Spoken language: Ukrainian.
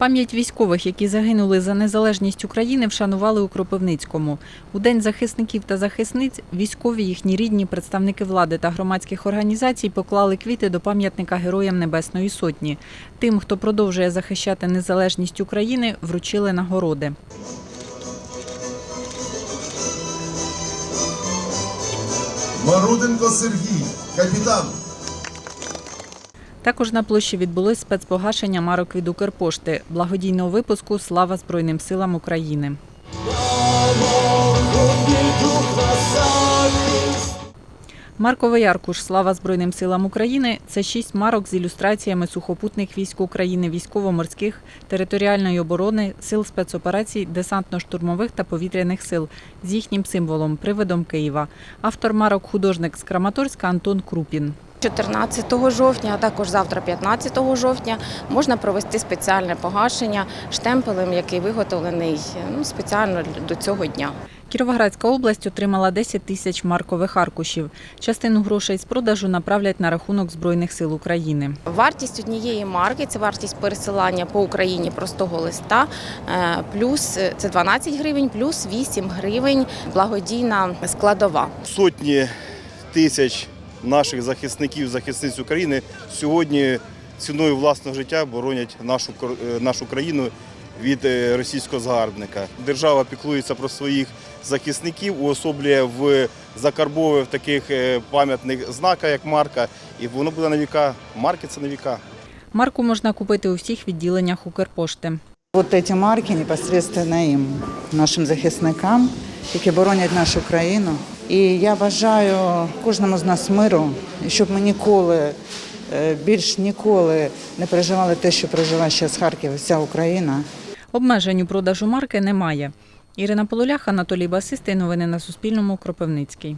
Пам'ять військових, які загинули за незалежність України, вшанували у Кропивницькому. У День захисників та захисниць військові, їхні рідні, представники влади та громадських організацій поклали квіти до пам'ятника Героям Небесної Сотні. Тим, хто продовжує захищати незалежність України, вручили нагороди. Маруденко Сергій, капітан. Також на площі відбулось спецпогашення марок від Укрпошти, благодійного випуску Слава Збройним силам України. Марковий аркуш Слава Збройним силам України це шість марок з ілюстраціями сухопутних військ України, військово-морських, територіальної оборони, сил спецоперацій, десантно-штурмових та повітряних сил з їхнім символом привидом Києва. Автор марок художник з Краматорська Антон Крупін. 14 жовтня, а також завтра, 15 жовтня, можна провести спеціальне погашення штемпелем, який виготовлений ну, спеціально до цього дня. Кіровоградська область отримала 10 тисяч маркових аркушів. Частину грошей з продажу направлять на рахунок Збройних сил України. Вартість однієї марки це вартість пересилання по Україні простого листа, е, плюс е, це 12 гривень, плюс 8 гривень благодійна складова. сотні тисяч наших захисників, захисниць України сьогодні ціною власного життя боронять нашу е, нашу країну від е, російського загарбника. Держава піклується про своїх захисників, уособлює в закарбовує в таких е, пам'ятних знаках, як марка, і воно буде на віка. Марки це на віка. Марку можна купити у всіх відділеннях Укрпошти. Вот эти марки непосредственно їм, нашим захисникам, які боронять нашу країну. І я бажаю кожному з нас миру, щоб ми ніколи, е, більш ніколи не переживали те, що переживає зараз Харків вся Україна. Обмежень у продажу марки немає. Ірина Полулях, Анатолій Басистий. Новини на Суспільному. Кропивницький.